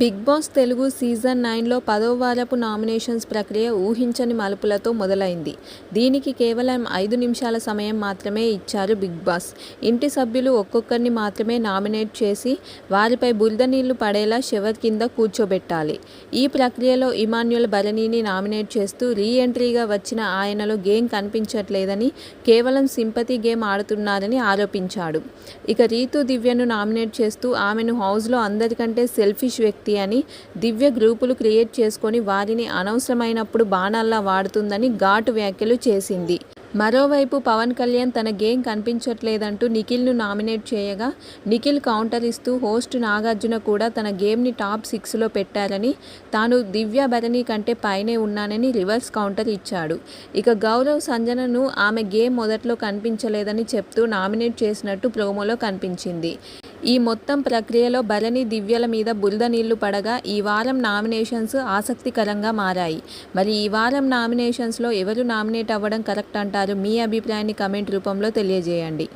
Big boss Telugu season నైన్లో పదో వారపు నామినేషన్స్ ప్రక్రియ ఊహించని మలుపులతో మొదలైంది. దీనికి కేవలం ఐదు నిమిషాల సమయం మాత్రమే ఇచ్చారు బిగ్ బాస్. ఇంటి సభ్యులు ఒక్కొక్కరిని మాత్రమే నామినేట్ చేసి వారిపై బురద నీళ్ళు పడేలా షవర్ కింద కూర్చోబెట్టాలి. ఈ ప్రక్రియలో ఇమాన్యుల్ భరణిని నామినేట్ చేస్తూ రీ ఎంట్రీగా వచ్చిన ఆయనలో గేమ్ కనిపించట్లేదని కేవలం సింపతి గేమ్ ఆడుతున్నారని ఆరోపించాడు. ఇక రీతు దివ్యను నామినేట్ చేస్తూ ఆమెను హౌస్లో అందరికంటే సెల్ఫిష్ వ్యక్తి అని దివ్య గ్రూపులు క్రియేట్ చేసుకొని వారిని అనవసరమైనప్పుడు బాణాల్లా వాడుతుందని ఘాటు వ్యాఖ్యలు చేసింది. మరోవైపు పవన్ కళ్యాణ్ తన గేమ్ కనిపించట్లేదంటూ నిఖిల్ను నామినేట్ చేయగా నిఖిల్ కౌంటర్ ఇస్తూ హోస్ట్ నాగార్జున కూడా తన గేమ్ని టాప్ సిక్స్లో పెట్టారని తాను దివ్య భరణి కంటే పైనే ఉన్నానని రివర్స్ కౌంటర్ ఇచ్చాడు. ఇక గౌరవ్ సంజనను ఆమె గేమ్ మొదట్లో కనిపించలేదని చెప్తూ నామినేట్ చేసినట్టు ప్రోమోలో కనిపించింది. ఈ మొత్తం ప్రక్రియలో భరణి దివ్యల మీద బురద నీళ్ళు పడగా ఈ వారం నామినేషన్స్ ఆసక్తికరంగా మారాయి. మరి ఈ వారం నామినేషన్స్లో ఎవరు నామినేట్ అవ్వడం కరెక్ట్ అంటారు మీ అభిప్రాయాన్ని కమెంట్ రూపంలో తెలియజేయండి.